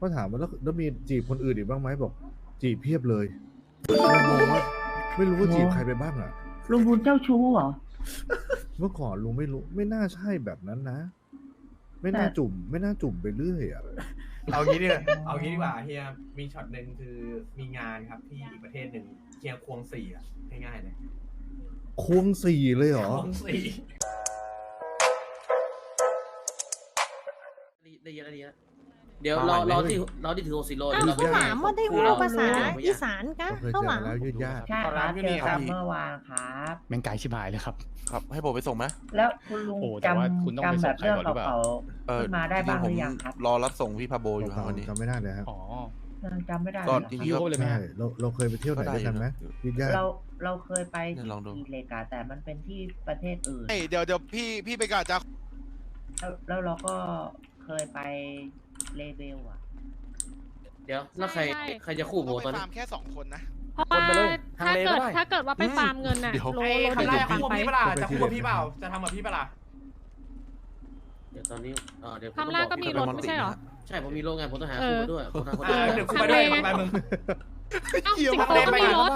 ก็ถามว่าแล้วแล้วมีจีบคนอื่นอีกบ้างไหมบอก จีบเพียบเลยเรางงว่าไม่รู้ว่าจีบใครไปบ้างอะ ลุงบุญเจ้าชู้เหรอ เมื่อก่อนลุงไม่รู้ ไม่น่าใช่แบบนั้นนะ ไม่น่าแต่ จุ่ม ไม่น่าจุ่มไปเรื่อยอะ เอางี้ดีกว่าเอางี้ดีกว่าเฮียมีช็อตหนึ่งคือมีงานครับที่อีกประเทศหนึ่งเฮียควงสี่อะง่ายๆเลยควงสี่เลยเหรอ ควงสี่ได้เยอะได้เยอะ เดี๋ยวเราเราที่เราที่ถือโอซิโร่อ้าวเดี๋ยวเขาเราถามว่าได้รู้ภาษาอีสานกะเราเคยเขาเจอหวักังนแล้วยืดยาดใช่ครับเจอกันเมื่อวานครับแมงไก่ชิบหายเลยครับ ครับ ให้ผมไปส่งไหมแล้วคุณลุงโอ้แต่ว่าคุณจำต้องไปจำแบบเรื่องส่งใครก่อนหรือเปล่าเก่าเอๆอขึ้นมาได้จริบ้างงๆหผมรือยังครับรอรับส่งพี่พาโบอยู่ครับวันนี้จำไม่ได้เลยครับอ๋อยังจำไม่ได้ก็เลยจริงพี่โอเลยไหมใช่เราเราเคยไปเที่ยวไหนด้วยกันไหมยืดยาดเราเราเคยไปเนี่ที่ยลองดูอีเลกาแต่มันเป็นที่ประเทศอื่นเฮ้ยเดี๋ยวเดี๋ยวพี่พี่ไปกับจะแล้วแล้วเราก็เคยไป เลเวลอะ เดี๋ยวแล้วใครใช่ ใครจะคู่โบต้องไปตอนนี้ฟาร์มแค่สองคนนะ เพราะว่าถ้าเกิดถ้าเกิดว่าไปฟาร์มเงินน่ะเดี๋ยว โลไอ้โลคำเดีไล่ยวคู่ไปพี่ปะล่ะจะคู่กับพี่เปล่าจะทำกับพี่ปะล่ะเดี๋ยวตอนนี้เออเดี๋ยวผมคำแรกก็มีรถไม่ใช่เหรอ ใช่ผมมีโรงงานผมต้องหาเอคู่อมาด้วยผมหาคนเออด้วยเดี๋ยวกูไปด้วยไปมึง เอ้าเกี่ยวสิงโตก็มีรถ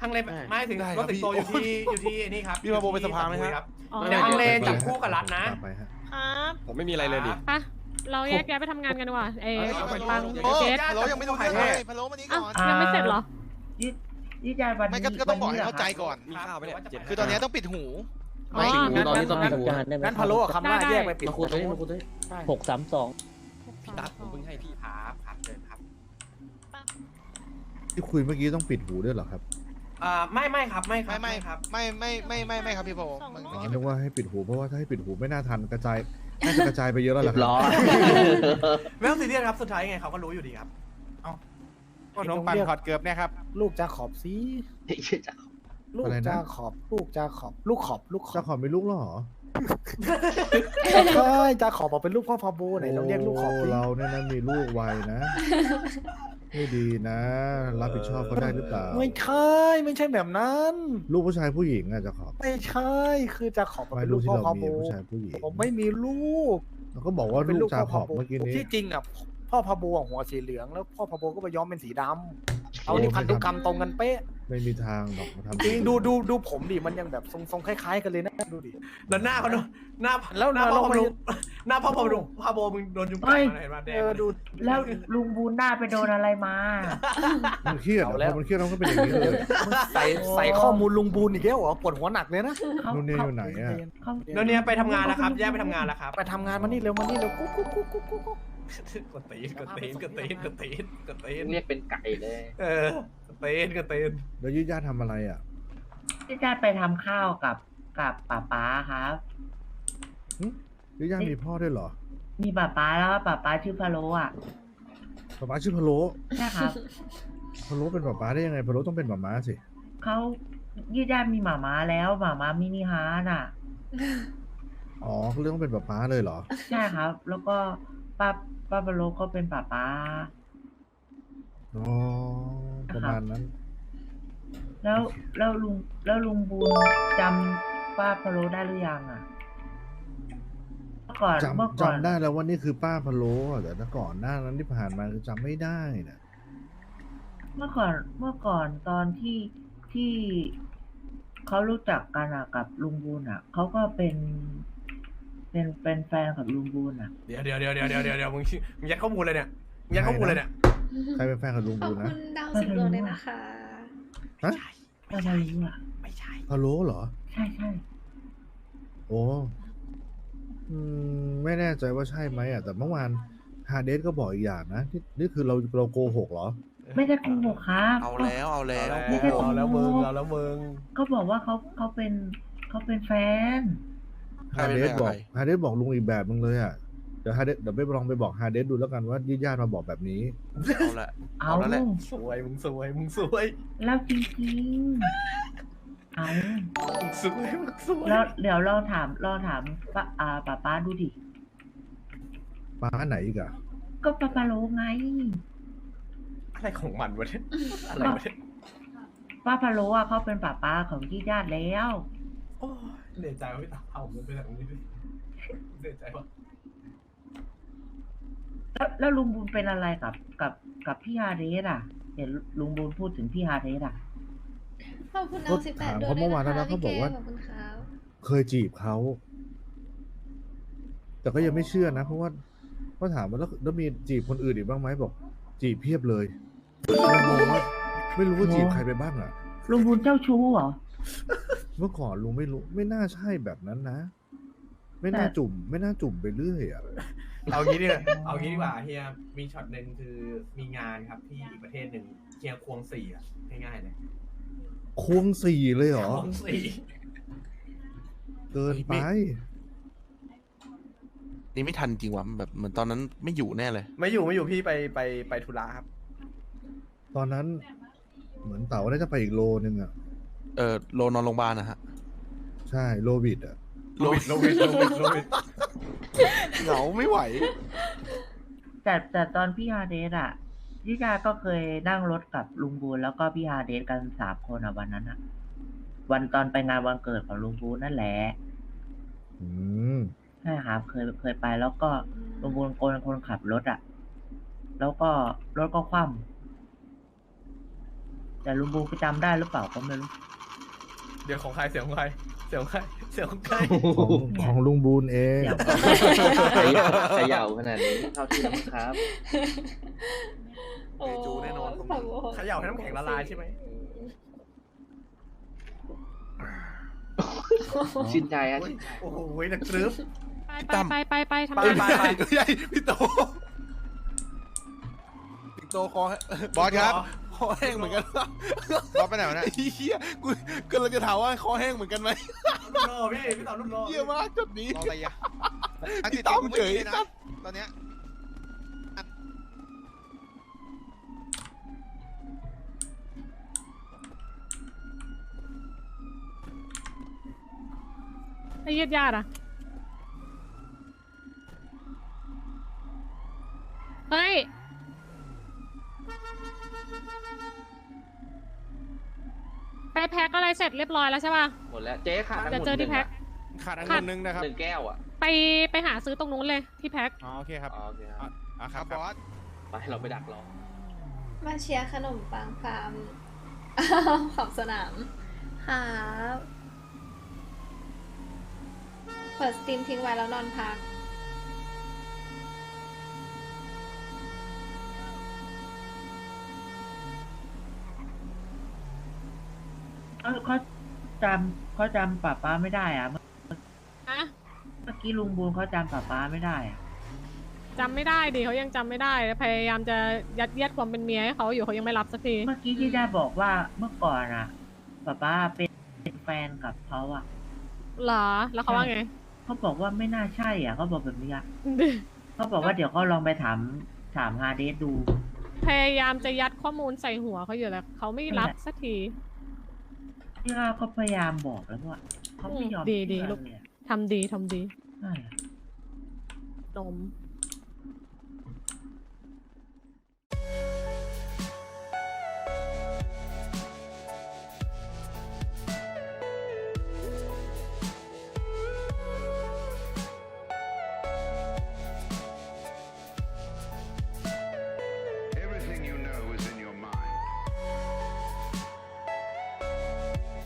ทางเลไม่ถึงรถสิงโตอยู่ที่อยู่ที่นี่ครับพี่พาโบไปสภาไหมฮะครับ อ๋อเดี๋ยวทางเลจับคู่กับรัฐนะตามไปฮะ ครับ ผมไม่มีอะไรเลยดิ ไป เราแยกย้ายไปทำงานกันดีกว่าเอ๊ะเอาไปปังโอ้เจสพะโล้ยังไม่รู้ใครเลยพะโล้มานี่อ้าวก่อนยังไม่เสร็จเหรอ ยืดยืดยาดวันไม่นี้ก็ก็ต้องบอกวันให้นี้เข้าใจหรครับก่อน มีข้าวไหมเนี่ยเจ็ดคือตอนนี้ต้องปิดหูอ๋อ ไม่ตอนนี้ต้องมีหูงั้นพะโล้กับคำหน้าได้ แยกไปปิดมาคู่ตัวนี้มาคู่ตัวนี้หกสามสองพี่ตั๊กผมเพิ่งให้พี่ครับครับเดินครับที่คุยเมื่อกี้ต้องปิดหูด้วยเหรอครับอ่าไม่ไม่ครับไม่ครับไม่ไม่ครับ ไม่ไม่ไม่ไม่ไม่ครับพี่โบมันอ๋อนึกว่าให้ปิดหูเพราะว่าถ้าให้ปิดหูไม่น่าทันกระจาย น่าจะกระจายไปเยอะแล้วล่ะครับไม่ต้องซีเรียสครับ สุดท้ายยังไงเขาก็รู้อยู่ดีครับ ก็น้องปันขอดเกือบเนี่ยครับ ลูกจะขอบซีลูกอะไรนะจะขอบลูกจะขอบลูกขอบลูกขเจ้าอบของมีลูกแล้วเหรอใช่จะขอบบอกเป็นลูกพ่อพาโบไหนเราเรียกลูกขอบโสิเราเนี่ยนะมีลูกไวนะ ไม่ดีนะ รับผิดชอบเขาได้หรือเปล่า ไม่ใช่ไม่ใช่แบบนั้น ลูกผู้ชายผู้หญิงอะจะขอบไม่ใช่คือจะขอบบอกไม่เป็นลูลูกกที่พ่อเราพามีโบผู้ชายผู้หญิงผมไม่มีลูกเราก็บอกว่าเป็นลูลูกกจาพ่อขพาอบโบเมื่อกี้นี้ที่จริงอะพ่อพาโบอะหัวสีเหลืองแล้วพ่อพาโบก็ไปย้อมเป็นสีดำ เอานี่พันธุกรรมตรงกันเป๊ะ ไม่มีทางหรอกมาทำจริงดูดูดูผมดิมันยังแบบทรงทรงคล้ายๆกันเลยนะดูดิ แล้วหน้าเขาดูหน้าแล้วหน้าแล้วพ่อพมันลุหน้าพ่อพลุพาโบมึงโดนยุงกัดมาเห็นไหมแดงเออดูแล้วลุงบูนหน้าไปโดนอะไรมามันเครียดอะเอาพแล้วอมันเครียดเราก็เป็นอย่างนี้เลยมึงใส่ใส่ข้อมูลลุงบูนอีกแล้วเหรอปวดหัวหนักเลยนะเขานู่นเนี่ยอยู่ไหนอะเขาแล้วเนี่ยไปทำงานแล้วครับแยกไปทำงานแล้วครับไปทำงานมานี่เร็วมานี่เร็วกุ๊กกุ๊กกุ๊กกุ๊ก กุ๊กกุ๊กกดตีนกดตีนกดตีนกดตีนกดตีนเรียกเป็นไก่เลย เออกดตีนกดตีนแล้วยืดญาติทำอะไรอะยืดยาดไปทำข้าวกับกับป้าป๊าครับยืดญาติมีพ่อด้วยเหรอ มีป้าป๊าแล้วก็ป้าป๊าชื่อพะโลอะป๊าป๊าชื่อพะโล้ใช่ครับพะโล้เป็นป๊าป๊าได้ยังไงพะโล้ต้องเป็นหมาม้าสิเขายืดยาดมีหมาม้าแล้วหมาม้ามินิฮาร์ดอะอ๋อเขาเรียกว่าเป็นป๊าป๊าเลยเหรอ ใช่ครับ แล้วก็ ป้าป้าพะโลก็เป็นป้าป๊าอ๋อประมาณนั้น แล้วแล้วลุงแล้วลุงบูนจำป้าพะโลได้หรือยังอะเมื่อก่อนเมื่อจำก่อนจำได้แล้วว่านี่คือป้าพะโล้อะแต่ถ้าก่อนหน้านั้นที่ผ่านมาคือจำไม่ได้นะเมื่อก่อนเมื่อก่อนตอนที่ที่เขารู้จักกันอะกับลุงบูนอะเขาก็เป็น เป็นเป็นแฟนกับลุงบูนอะเดี๋ยวเดี๋ยวเดี๋ยวเดี๋ยวเดี๋ยวเดี๋ยวมึงมึงยัดข้อมูลเลยเนี่ยมึงยัดข้อมูลเลยเนี่ยใครเป็นแฟนกับลุงขอบูบนะคุณดาวสิบดวงเลยนะคะ ฮะก็ไม่รู้อะไม่ใช่พะโล้เหรอ ใช่ใช่โอ้อืมไม่แน่ใจว่าใช่ไหมอะ แต่เมื่อวานฮาเดสก็บอกอีกอย่างนะนี่นี่คือเราเราโกหกเหรอ ไม่ได้โกหกครับ เอาแล้วเอาแล้วไม่ได้โกหกเอาแล้วมึงเอาแล้วมึงก็บอกว่าเขาเขาเป็นเขาเป็นแฟนใคร ฮาเป็นเดแฟสนบใคอรกฮาเดสบอกลุงอีกแบบมึงเลยอะเดี๋ยวฮาเดสเดี๋ยวไปลองไปบอกฮาเดสดูแล้วกันว่าญาติๆมาบอกแบบนี้เอาละเอาเอาแล้วแหละสวยมึงสวยมึงสวยแล้วจริงๆเอามึงสวยมึงสวยแล้วเดี๋ยวเราถามเราถามป้าอ่าป้าป้าดูดิป้าไหนอีกอะก็ป้าปาโลไง อะไรของมันวะเนี่ยอะไรวะเนี่ยป้าพาโลอะเขาเป็นป้าป้าของยี่ญาติแล้วโอ้ย เหนื่อยใจว่าพี่ตาเอามึงไปแบบนี้ดิเหนื่อยใจวะแล้วแล้วลุงบูนเป็นอะไรกับกับกับพี่ฮาเดสอะ เห็นลุงบูนพูดถึงพี่ฮาเดสอะ ขอบคุณก็เอาสิบแปดถามดวงเขาเมื่อวานแล้วนะด้เขาบอกว่า ขอบคุณครับเคยจีบเขา แต่ก็ยังไม่เชื่อนะ เพราะว่าก็ถามว่าแล้วแล้วมีจีบคนอื่นอีกบ้างไหมบอก จีบเพียบเลยเรางงว่าไม่รู้ว่าจีบใครไปบ้างอะลุงบูนเจ้าชู้เหรอ เมื่อก่อนลุงไม่รู้ ไม่น่าใช่แบบนั้นนะ ไม่น่าแต่จุ่ม ไม่น่าจุ่มไปเรื่อยอะเอางี้ดีกว่าเอางี้ดีกว่าเฮียมีช็อตหนึ่งคือมีงานครับที่อีกประเทศหนึ่งเฮียควงสี่อะง่ายๆเลยควงสี่เลยเหรอควงสี่เกินไป นี่ไม่ทันจริงว่ะแบบเหมือนตอนนั้นไม่อยู่แน่เลย ไม่อยู่ไม่อยู่พี่ไปไปไปธุระครับ ตอนนั้น เหมือนเต๋าได้จะไปอีกโลนึงอะเออโลนอนโรงพยาบาลนะฮะใช่โลวิดอะโลวิดโลวิดโลวิดโลวิดเหงาไม่ไหว แต่แต่ตอนพี่ฮาเดสอะพี่ดาก็เคยนั่งรถกับลุงบูนแล้วก็พี่ฮาเดสกันสามคนอะวันนั้นอะ วันตอนไปงานวันเกิดของลุงบูนนั่นแหละอืมใช่ครับเคยเคยไปแล้วก็ลุงบูนคนคนขับรถอะ แล้วก็รถก็คว่ำแต่ลุงบูนก็จำได้หรือเปล่าก็ไม่รู้ เดี๋ยวของใครเสียงของใครเสียงของใครเสียงของใครของของลุงบูนเองเดี๋ยวเขย่าขนาดนี้เท่าที่แล้วครับโอ้จูแน่นอนตรงนี้ขอบคุณเขย่าให้น้ำแข็งละลายใช่ไหมชื่นใจฮะโอ้โหนักกรึ๊บไปพี่ไปตั้มไปไปไปทำไปงานไปไปใหญ่พี่โตพี่โตคอแห้บอสครับ คอแห้งเหมือนกันบอสไปไหนวะเนี่ยเฮียกูกำลังจะถามว่าคอแห้งเหมือนกันไหมลูกโลพี่พี่ต่อลูกโลเฮียมากจุดนี้ รออะไรอะอันพี่ติดต้ต่อองกูไม่เฉยมีนะตอนเนี้ยไอ้ยืดยาดอะเฮ้ย ไปแพ็คอะไรเสร็จเรียบร้อยแล้วใช่ป่ะ หมดแล้วเจ๊ขาดเดี๋ยวเจอที่แพ็ค ขาดอันขาดนึงนะครับหนึ่งแก้วอะไปไปหาซื้อตรงนู้นเลยที่แพ็ค อ๋อโอเคครับอ๋อโอเคครับอะคครัรับบบอสไปเราไปดักรอมาเชียร์ขนมปังฟาร์มขอบสนามครับเปิดสตรีมทิ้งไว้แล้วนอนพัก เอ้าเขาจำเขาจำป้าป้าไม่ได้อะ เมื่ออะเมื่อกี้ลุงบูนเขาจำป้าป้าไม่ได้อะจำไม่ได้ดิเขายังจำไม่ได้พยายามจะยัดเยียดความเป็นเมียให้เขาอยู่เขายังไม่รับสักทีเมื่อกี้ที่ได้บอกว่าเมื่อก่อนอะป้าป้าเป็นเป็นแฟนกับเขาอะเหรอแล้วเขาว่าไง เขาบอกว่าไม่น่าใช่อะเขาบอกแบบนี้อะเขาบอกว่าเดี๋ยวเขาลองไปถามถามฮาเดสดู พยายามจะยัดข้อมูลใส่หัวเขาอยู่แล้วเขาไม่รับสักที ที่เราก็พยายามบอกแล้วว่าเขาไม่ยอมดีเชื่อดีลูกเลยอะทำดีทำดีใช่อะนม